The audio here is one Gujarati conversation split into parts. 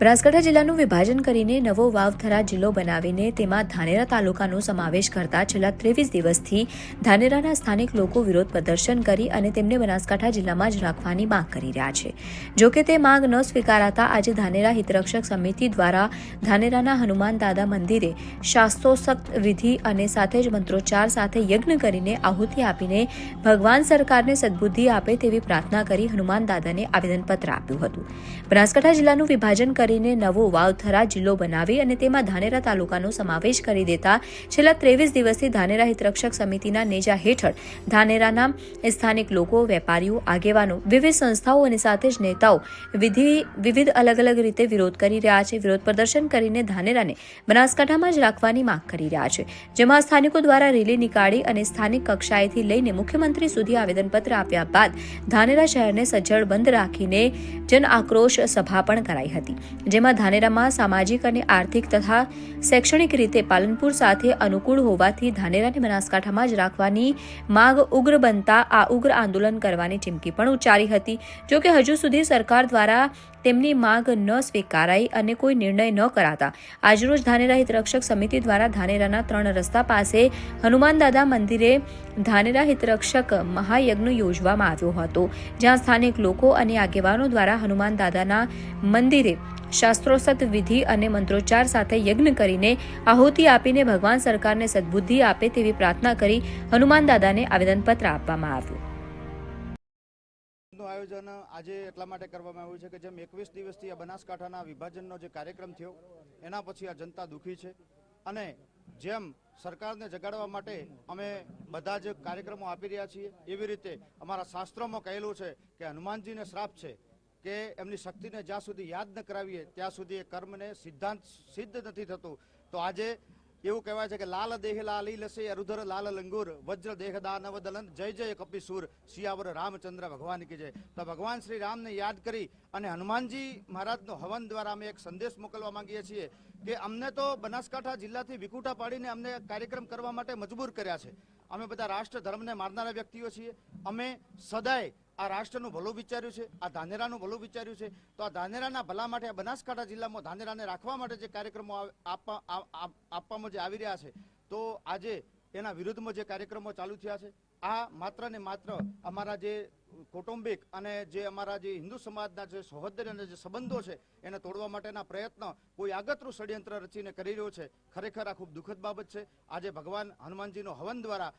બનાસકાંઠા જિલ્લાનું વિભાજન કરીને નવો વાવથરા જિલ્લો બનાવીને તેમાં ધાનેરા તાલુકાનો સમાવેશ કરતા છેલ્લા ત્રેવીસ દિવસથી ધાનેરાના સ્થાનિક લોકો વિરોધ પ્રદર્શન કરી અને તેમને બનાસકાંઠા જિલ્લામાં જ રાખવાની માંગ કરી રહ્યા છે. જોકે તે માંગ ન સ્વીકારાતા આજે ધાનેરા હિતરક્ષક સમિતિ દ્વારા ધાનેરાના હનુમાન દાદા મંદિરે શાસ્ત્રોસક્ત વિધિ અને સાથે જ મંત્રોચ્ચાર સાથે યજ્ઞ કરીને આહુતિ આપીને ભગવાન સરકારને સદબુદ્ધિ આપે તેવી પ્રાર્થના કરી હનુમાન દાદાને આવેદનપત્ર આપ્યું હતું. બનાસકાંઠા જિલ્લાનું વિભાજન કરીને નવો વાવથરા જિલ્લો બનાવી અને તેમાં ધાનેરા તાલુકાનો સમાવેશ કરી દેતા છેલ્લા ત્રેવીસ દિવસથી ધાનેરા હિતરક્ષક સમિતિના નેજા હેઠળ ધાનેરાના સ્થાનિક લોકો, વેપારીઓ, આગેવાનો, વિવિધ સંસ્થાઓ અને સાથે જ નેતાઓ વિધિ, વિવિધ અલગ અલગ રીતે વિરોધ કરી રહ્યા છે. વિરોધ પ્રદર્શન કરીને ધાનેરાને બનાસકાંઠામાં જ રાખવાની માંગ કરી રહ્યા છે. જેમાં સ્થાનિકો દ્વારા રેલી નીકાળી અને સ્થાનિક કક્ષાએથી લઈને મુખ્યમંત્રી સુધી આવેદનપત્ર આપ્યા બાદ ધાનેરા શહેરને સજ્જડ બંધ રાખીને જન આક્રોશ સભા પણ કરાઈ હતી. જેમાં ધાનેરામાં સામાજિક અને આર્થિક તથા શૈક્ષણિક રીતે પાલનપુર સાથે અનુકૂળ હોવાથી ધાનેરાને બનાસકાંઠામાં જ રાખવાની માંગ ઉગ્ર બનતા આ ઉગ્ર આંદોલન કરવાની ચીમકી પણ ઉચ્ચારી હતી. જોકે હજુ સુધી સરકાર દ્વારા તેમની માંગ ન સ્વીકારાઈ અને કોઈ નિર્ણય ન કરાતા. આજરોજ ધાનેરા હિતરક્ષક સમિતિ દ્વારા ધાનેરાના ત્રણ રસ્તા પાસે હનુમાન દાદા મંદિરે ધાનેરા હિતરક્ષક મહાયજ્ઞ યોજવામાં આવ્યો હતો, જ્યાં સ્થાનિક લોકો અને આગેવાનો દ્વારા હનુમાન દાદાના મંદિરે શાસ્ત્રોસત વિધિ અને મંત્રોચ્ચાર સાથે યજ્ઞ કરીને આહુતિ આપીને ભગવાન સરકારને સદબુદ્ધિ આપે તેવી પ્રાર્થના કરી હનુમાન દાદાને આવેદનપત્ર આપવામાં આવ્યું. નું આયોજન આજે એટલા માટે કરવામાં આવ્યું છે કે જેમ એકવીસ દિવસથી આ બનાસકાંઠાના વિભાજનનો જે કાર્યક્રમ થયો, એના પછી આ જનતા દુઃખી છે. અને જેમ સરકારને જગાડવા માટે અમે બધા જ કાર્યક્રમો આપી રહ્યા છીએ, એવી રીતે અમારા શાસ્ત્રોમાં કહેલું છે કે હનુમાનજીને શ્રાપ છે કે એમની શક્તિને જ્યાં સુધી યાદ ન કરાવીએ, ત્યાં સુધી એ કર્મને સિદ્ધાંત સિદ્ધ નથી થતું. તો આજે એવું કહેવાય છે કે લાલ દેહ લાલી લસે અરુધર લાલ લંગુર, વજ્ર દેહ દાનવ દલન જય જય કપિસુર, શિયાવર રામચંદ્ર, ભગવાન કી જય. તો ભગવાન શ્રી રામને યાદ કરી અને હનુમાનજી મહારાજનો હવન દ્વારા અમે એક સંદેશ મોકલવા માંગીએ છીએ કે અમને તો બનાસકાંઠા જિલ્લાથી વિકુટા પાડીને અમને કાર્યક્રમ કરવા માટે મજબૂર કર્યા છે. અમે બધા રાષ્ટ્ર ધર્મને મારનારા વ્યક્તિઓ છીએ. અમે સદાય આ રાષ્ટ્રનું ભલું વિચાર્યું છે, આ ધાનેરાનું ભલું વિચાર્યું છે, તો આ ધાનેરાના ભલા માટે આ બનાસકાંઠા જિલ્લામાં ધાનેરાને રાખવા માટે જે કાર્યક્રમો આપવામાં જે આવી રહ્યા છે, તો આજે એના વિરુદ્ધમાં જે કાર્યક્રમો ચાલુ થયા છે, આ માત્ર ને માત્ર અમારા જે કૌટુંબિક અને જે અમારા જે હિન્દુ સમાજના જે સહોદર્ય અને જે સંબંધો છે, એને તોડવા માટેના પ્રયત્ન કોઈ આગતરું ષડયંત્ર રચીને કરી રહ્યો છે, ખરેખર આ ખૂબ દુઃખદ બાબત છે. આજે ભગવાન હનુમાનજીનો હવન દ્વારા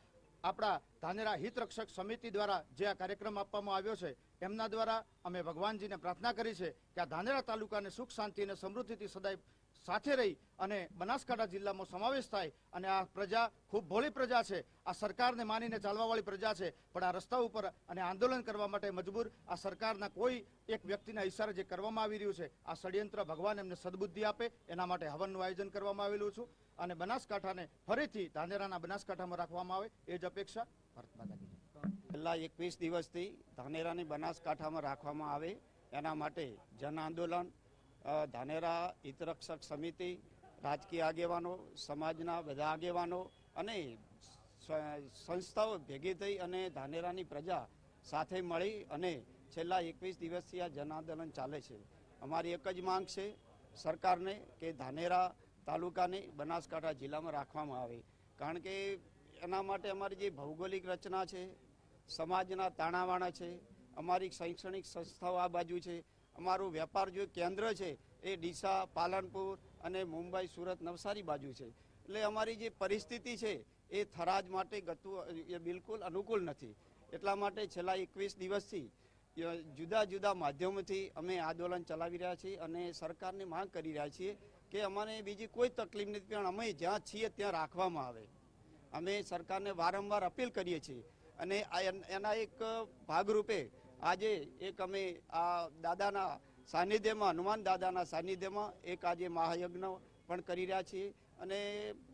આપણા ધાનેરા હિત રક્ષક સમિતિ દ્વારા જે આ કાર્યક્રમ આપવામાં આવ્યો છે, એમના દ્વારા અમે ભગવાનજીને પ્રાર્થના કરી છે કે આ ધાનેરા તાલુકાને સુખ, શાંતિ અને સમૃદ્ધિથી સદાય સાથે રહી અને બનાસકાંઠા જિલ્લામાં સમાવેશ થાય અને આ પ્રજા ખૂબ ભોળી પ્રજા છે આ સરકારને માનીને ચાલવાવાળી પ્રજા છે, પણ આ રસ્તા ઉપર અને આંદોલન કરવા માટે મજબૂર આ સરકારના કોઈ એક વ્યક્તિના ઇશારે જે કરવામાં આવી રહ્યું છે, આ ષડયંત્ર ભગવાન એમને સદબુદ્ધિ આપે, એના માટે હવનનું આયોજન કરવામાં આવેલું છું અને બનાસકાંઠાને ફરીથી ધાનેરાના બનાસકાંઠામાં રાખવામાં આવે, એ જ અપેક્ષા ભારત માતા. છેલ્લા એકવીસ દિવસથી ધાનેરાની બનાસકાંઠામાં રાખવામાં આવે, એના માટે જન આંદોલન ધાનેરા હિતરક્ષક સમિતિ, રાજકીય આગેવાનો, સમાજના બધા આગેવાનો અને સંસ્થાઓ ભેગી થઈ અને ધાનેરાની પ્રજા સાથે મળી અને છેલ્લા એકવીસ દિવસથી આ જનાંદોલન ચાલે છે. અમારી એક જ માંગ છે સરકારને કે ધાનેરા તાલુકાને બનાસકાંઠા જિલ્લામાં રાખવામાં આવે. કારણ કે એના માટે અમારી જે ભૌગોલિક રચના છે, સમાજના તાણાવાણા છે, અમારી શૈક્ષણિક સંસ્થાઓ આ બાજુ છે અમારું વેપાર જે કેન્દ્ર છે, એ ડીસા, પાલનપુર અને મુંબઈ, સુરત નવસારી બાજુ છે. એટલે અમારી જે પરિસ્થિતિ છે, એ થરાજ માટે ગતું, એ બિલકુલ અનુકૂળ નથી. એટલા માટે છેલ્લા એકવીસ દિવસથી જુદા જુદા માધ્યમોથી અમે આંદોલન ચલાવી રહ્યા છીએ અને સરકારને માંગ કરી રહ્યા છીએ કે અમને બીજી કોઈ તકલીફ નથી, પણ અમે જ્યાં છીએ ત્યાં રાખવામાં આવે. અમે સરકારને વારંવાર અપીલ કરીએ છીએ. અને એના એક ભાગરૂપે આજે એક અમે આ દાદાના સાનિધ્યમાં, હનુમાન દાદાના સાનિધ્યમાં એક આજે મહાયજ્ઞ પણ કરી રહ્યા છીએ અને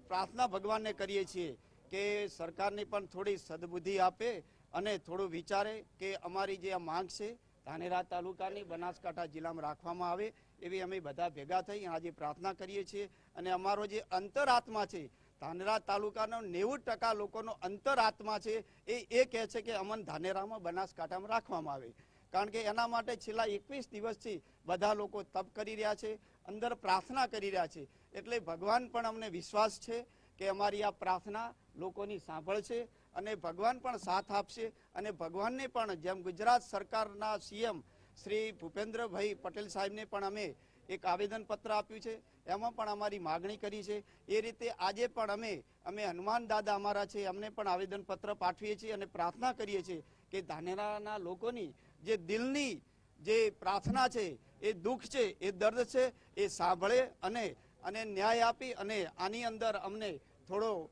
પ્રાર્થના ભગવાનને કરીએ છીએ કે સરકારને પણ થોડી સદબુદ્ધિ આપે અને થોડું વિચારે કે અમારી જે આ માંગ છે ધાનેરા તાલુકાની બનાસકાંઠા જિલ્લામાં રાખવામાં આવે એવી અમે બધા ભેગા થઈ આજે પ્રાર્થના કરીએ છીએ અને અમારો જે અંતરાત્મા છે ધાનેરા તાલુકાનો નેવું ટકા લોકોનો અંતરાત્મા છે એ એ કહે છે કે અમન ધાનેરામાં બનાસકાંઠામાં રાખવામાં આવે. કારણ કે એના માટે છેલ્લા એકવીસ દિવસથી બધા લોકો તપ કરી રહ્યા છે, અંદર પ્રાર્થના કરી રહ્યા છે. એટલે ભગવાન પણ અમને વિશ્વાસ છે કે અમારી આ પ્રાર્થના લોકોની સાંભળશે અને ભગવાન પણ સાથ આપશે અને ભગવાનને પણ જેમ ગુજરાત સરકારના સીએમ શ્રી ભૂપેન્દ્રભાઈ પટેલ સાહેબને પણ અમે એક આવેદન પત્ર આપ્યું છે. એમાં પણ અમારી માગણી કરી છે. એ રીતે આજે પણ અમે અમે હનુમાન દાદા અમારા છે, અમને પણ આવેદન પત્ર પાઠવીએ છીએ અને પ્રાર્થના કરીએ છીએ કે ધાનેરાના લોકોની જે દિલની જે પ્રાર્થના છે, એ દુઃખ છે, એ દર્દ છે, એ સાંભળે અને અને ન્યાય આપી અને આની અંદર અમને થોડો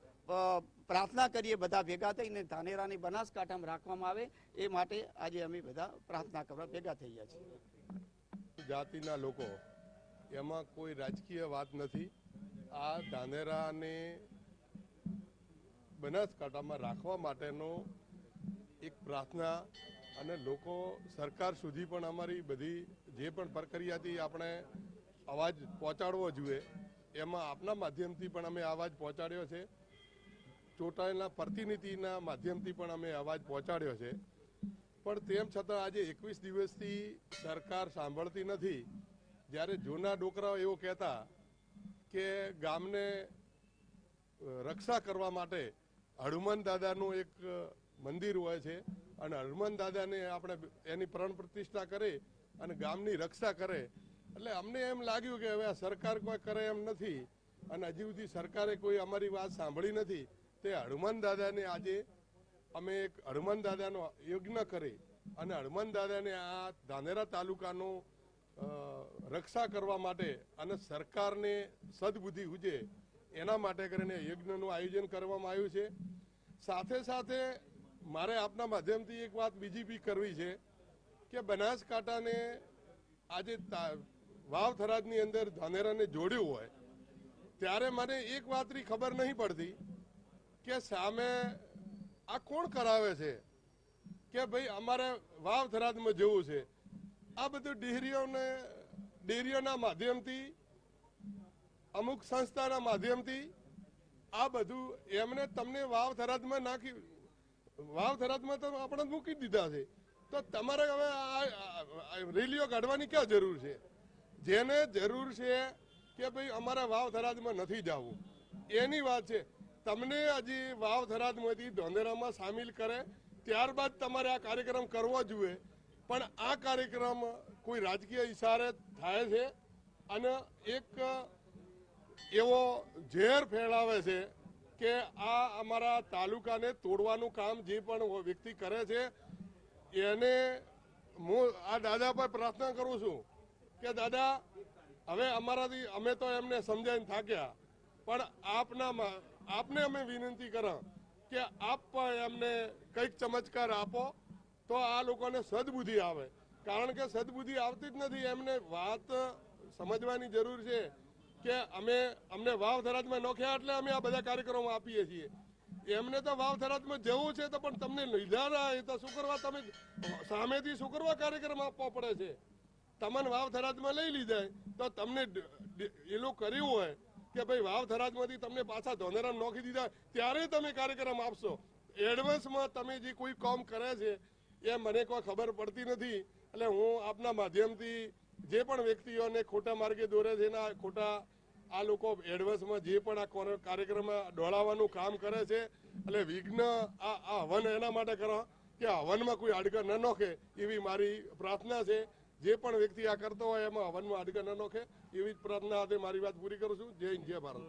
પ્રાર્થના કરીએ બધા ભેગા થઈને ધાનેરાની બનાસકાંઠામાં રાખવામાં આવે, એ માટે આજે અમે બધા પ્રાર્થના કરવા ભેગા થઈ ગયા છીએ. જાતિના લોકો એમાં કોઈ રાજકીય વાત નથી. આ ધાનેરાને બનાસકાંઠામાં રાખવા માટેનો એક પ્રાર્થના અને લોકો સરકાર સુધી પણ અમારી બધી જે પણ પ્રક્રિયાથી આપણે અવાજ પહોંચાડવો જોઈએ, એમાં આપના માધ્યમથી પણ અમે અવાજ પહોંચાડ્યો છે. ચૂંટાયેલા પ્રતિનિધિના માધ્યમથી પણ અમે અવાજ પહોંચાડ્યો છે. પણ તેમ છતાં આજે એકવીસ દિવસથી સરકાર સાંભળતી નથી. જ્યારે જૂના ડોકરાઓ એવું કહેતા કે ગામને રક્ષા કરવા માટે હનુમાન દાદાનું એક મંદિર હોય છે અને હનુમાન દાદાને આપણે એની પ્રાણ પ્રતિષ્ઠા કરે અને ગામની રક્ષા કરે. એટલે અમને એમ લાગ્યું કે હવે આ સરકાર કોઈ કરે એમ નથી અને હજી સુધી સરકારે કોઈ અમારી વાત સાંભળી નથી. તે હનુમાન દાદાને આજે અમે એક હનુમાન દાદાનો યજ્ઞ કરી અને હનુમાન દાદાને આ ધાનેરા તાલુકાનું રક્ષા કરવા માટે અને સરકારને સદબુદ્ધિ ઉજે એના માટે કરીને યજ્ઞનું આયોજન કરવામાં આવ્યું છે. સાથે સાથે મારે આપના માધ્યમથી એક વાત બીજી બી કરવી છે કે બનાસકાંઠાને આજે વાવ થરાદની અંદર ધાનેરાને જોડ્યું હોય, ત્યારે મને એક વાતની ખબર નહીં પડતી કે સામે આ કોણ કરાવે છે? કે ભાઈ અમારે વાવ થરાદમાં જવું છે? આ બધું ડેરીઓને, ડેરીઓના માધ્યમથી, અમુક સંસ્થાના માધ્યમથી, આ બધું એમને તમને વાવ થરાદમાં નાખી, વાવ થરાદમાં તો આપણે મૂકી દીધા છે. તો તમારે હવે આ- રેલીઓ કાઢવાની ક્યાં જરૂર છે? જેને જરૂર છે કે ભાઈ અમારા વાવ થરાદમાં નથી જવું. એની વાત છે, તમને હજી વાવ થરાદમાંથી ધોંધેરામાં સામેલ કરે, ત્યારબાદ તમારે આ કાર્યક્રમ કરવો જોઈએ પણ આ કાર્યક્રમ કોઈ રાજકીય ઇશારે થાય છે અને એક એવો ઝેર ફેલાવે છે કે આ અમારા તાલુકાને તોડવાનું કામ જે પણ વ્યક્તિ કરે છે, એને હું આ દાદા પર પ્રાર્થના કરું છું કે દાદા, હવે અમારાથી અમે તો એમને સમજાવીને થાક્યા, પણ આપના આપને અમે વિનંતી કરા કે આપ એમને કંઈક ચમત્કાર આપો તો આ લોકોને સદબુદ્ધિ આવે. કારણ કે સદબુદ્ધિ આવતી જ નથી. એમને વાત સમજવાની જરૂર છે કે અમે, અમને વાવ થરાજમાં નોખ્યા એટલે અમે આ બધા કાર્યક્રમો આપીએ છીએ. એમને તો વાવ થરાજમાં જવું છે તો પણ તમને લીધા ના, એ તો શું કરવા? તમે સામેથી શું કરવા કાર્યક્રમ આપવો પડે છે? તમને વાવ થરાજમાં લઈ લીધા તો તમને એલું કર્યું હોય કે ભાઈ વાવ થરાજમાંથી તમને પાછા ધોનેરામ નોખી દીધા, ત્યારે તમે કાર્યક્રમ આપશો. એડવાન્સમાં તમે જે કોઈ કામ કરે છે એ મને કોઈ ખબર પડતી નથી. એટલે હું આપના માધ્યમથી જે પણ વ્યક્તિઓને ખોટા માર્ગે દોરે છે એના ખોટા આ લોકો એડવાન્સમાં જે પણ આ કાર્યક્રમમાં દોડાવવાનું કામ કરે છે, એટલે વિઘ્ન આ હવન એના માટે કરો કે હવનમાં કોઈ હાડકા ન નોખે એવી મારી પ્રાર્થના છે. જે પણ વ્યક્તિ આ કરતો હોય એમાં હવનમાં હાડકા ન નોખે એવી જ પ્રાર્થના સાથે મારી વાત પૂરી કરું છું. જય જય ભારત.